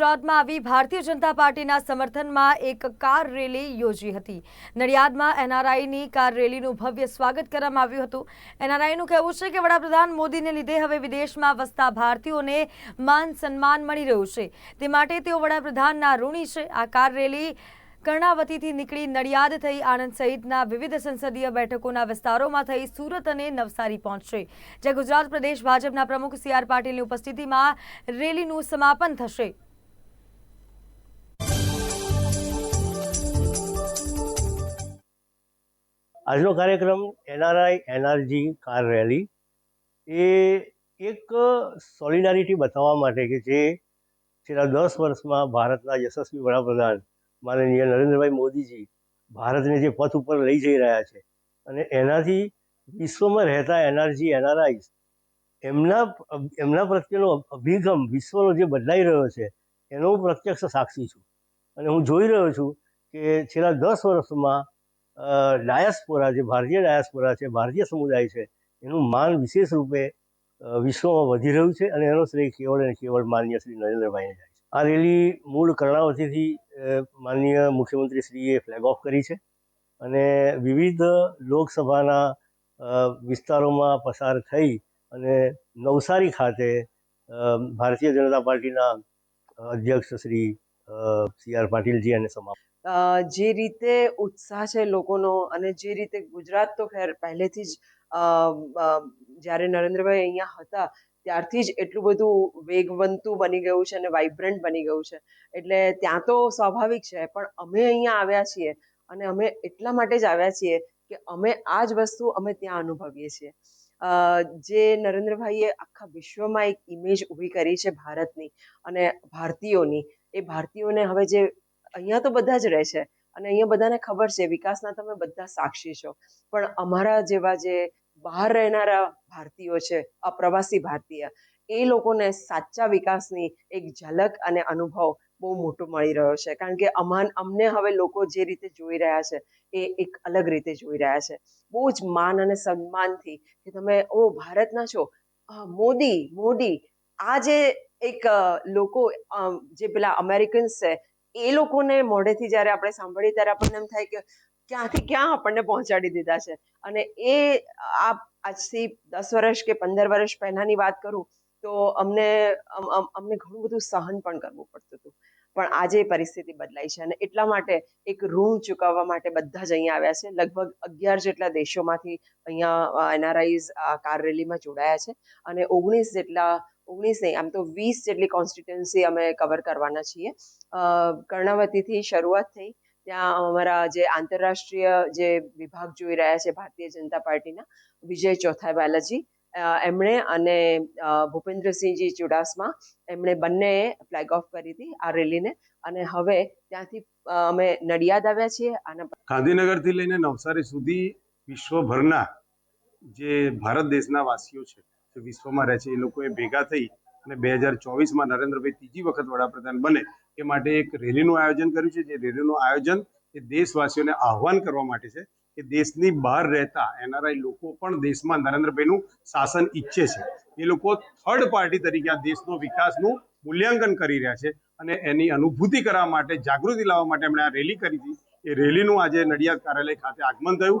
ગુજરાતમાં આવી ભારતીય જનતા પાર્ટીના સમર્થનમાં એક કાર રેલી યોજી હતી. નડિયાદમાં એનઆરઆઈની કાર રેલીનું ભવ્ય સ્વાગત કરવામાં આવ્યું હતું. એનઆરઆઈનું કહેવું છે કે વડાપ્રધાન મોદીને લીધે હવે વિદેશમાં વસતા ભારતીયોને માન સન્માન મળી રહ્યું છે. તે માટે તેઓ વડાપ્રધાનના ઋણી છે. આ કાર રેલી કર્ણાવતીથી નીકળી નડિયાદ થઈ આણંદ સહિતના વિવિધ સંસદીય બેઠકોના વિસ્તારોમાં થઈ સુરત અને નવસારી પહોંચશે. જ્યાં ગુજરાત પ્રદેશ ભાજપના પ્રમુખ સી આર પાટીલની ઉપસ્થિતિમાં રેલીનું સમાપન થશે. આજનો કાર્યક્રમ એનઆરઆઈ એનઆરજી કાર રેલી એ એક સોલિડારિટી બતાવવા માટે કે જે છેલ્લા દસ વર્ષમાં ભારતના યશસ્વી વડાપ્રધાન માનનીય નરેન્દ્રભાઈ મોદીજી ભારતને જે પથ ઉપર લઈ જઈ રહ્યા છે અને એનાથી વિશ્વમાં રહેતા એનઆરજી એનઆરઆઈ એમના એમના પ્રત્યેનો અભિગમ વિશ્વનો જે બદલાઈ રહ્યો છે એનો હું પ્રત્યક્ષ સાક્ષી છું. અને હું જોઈ રહ્યો છું કે છેલ્લા દસ વર્ષમાં ડાયસ્પોરા જે, ભારતીય ડાયાસ્પોરા છે, ભારતીય સમુદાય છે, એનું માન વિશેષ રૂપે વિશ્વમાં વધી રહ્યું છે અને એનો શ્રેય કેવળ અને કેવળ માનનીય શ્રી નરેન્દ્રભાઈને જાય છે. આ રેલી મૂળ કર્ણાવતીથી માનનીય મુખ્યમંત્રી શ્રીએ ફ્લેગ ઓફ કરી છે અને વિવિધ લોકસભાના વિસ્તારોમાં પસાર થઈ અને નવસારી ખાતે ભારતીય જનતા પાર્ટીના અધ્યક્ષ શ્રી સી આર પાટીલજી અને સમાપ્ત જે રીતે ઉત્સાહ છે લોકોનો અને જે રીતે ગુજરાત તો ખેર પહેલેથી જ જ્યારે નરેન્દ્રભાઈ અહીંયા હતા, ત્યારથી જ એટલું બધું વેગવંતું બની ગયું છે અને વાઇબ્રન્ટ બની ગયું છે. એટલે ત્યાં તો સ્વાભાવિક છે, પણ અમે અહીંયા આવ્યા છીએ અને અમે એટલા માટે જ આવ્યા છીએ કે અમે આ જ વસ્તુ અમે ત્યાં અનુભવીએ છીએ. જે નરેન્દ્રભાઈએ આખા વિશ્વમાં એક ઇમેજ ઊભી કરી છે ભારતની અને ભારતીયોની. એ ભારતીયોને હવે જે અહીંયા તો બધા જ રહે છે. અને અહીંયા બધાને ખબર છે, વિકાસના તમે બધા સાક્ષી છો. પણ અમારા જેવા જે બહાર રહેનારા ભારતીયો છે, અપ્રવાસી ભારતીય, એ લોકોને સાચા વિકાસની એક ઝલક અને અનુભવ બહુ મોટો મળી રહ્યો છે. કારણ કે અમાન, અમને હવે લોકો જે રીતે જોઈ રહ્યા છે, એ એક અલગ રીતે જોઈ રહ્યા છે. બહુ જ માન અને સન્માનથી કે તમે, ઓ ભારતના છો મોદી મોદી, આ જે એક લોકો જે પેલા અમેરિકન્સ છે એ લોકોને મોઢેથી જ્યારે આપણે સાંભળીએ ત્યારે આપણને એમ થાય કે ક્યાંથી ક્યાં આપણને પહોંચાડી દીધા છે. અને એ આ આજથી દસ વર્ષ કે પંદર વર્ષ પહેલાંની વાત કરું તો અમને અમ- અમ- અમને ઘણું બધું સહન પણ કરવું પડતું હતું. પણ આજે પરિસ્થિતિ બદલાઈ છે અને એટલા માટે એક ઋણ ચૂકવવા માટે બધા જ અહીંયા આવ્યા છે. લગભગ અગિયાર જેટલા દેશોમાંથી અહીંયા એનઆરઆઈઝ આ કાર રેલીમાં જોડાયા છે. અને ઓગણીસ જેટલા ઓગણીસ નહીં, આમ તો વીસ જેટલી કોન્સ્ટિટ્યુન્સી અમે કવર કરવાના છીએ. કર્ણાવતીથી શરૂઆત થઈ. ત્યાં અમારા જે આંતરરાષ્ટ્રીય જે વિભાગ જોઈ રહ્યા છે ભારતીય જનતા પાર્ટીના, વિજય ચોથાઈ બાલાજી એમણે અને ભૂપેન્દ્રસિંહજી ચુડાસમા, એમણે બંનેએ ફ્લેગ ઓફ કરી હતી આ રેલીને. અને હવે ત્યાંથી અમે નડિયાદ આવ્યા છીએ. અને ગાંધીનગરથી લઈને નવસારી સુધી વિશ્વભરના જે ભારત દેશના વાસીઓ છે વિશ્વમાં રહે છે, એ લોકોએ ભેગા થઈ અને બે હજાર ચોવીસમાં નરેન્દ્રભાઈ ત્રીજી વખત વડાપ્રધાન બને એ માટે એક રેલીનું આયોજન કર્યું છે. જે રેલીનું આયોજન એ દેશવાસીઓને આહ્વાન કરવા માટે છે કે દેશની બહાર રહેતા એનઆરઆઈ લોકો પણ દેશમાં નરેન્દ્રભાઈનું શાસન ઈચ્છે છે. એ લોકો થર્ડ પાર્ટી તરીકે આ દેશનો વિકાસનું મૂલ્યાંકન કરી રહ્યા છે અને એની અનુભૂતિ કરવા માટે, જાગૃતિ લાવવા માટે એમણે આ રેલી કરી હતી. એ રેલીનું આજે નડિયાદ કાર્યાલય ખાતે આગમન થયું.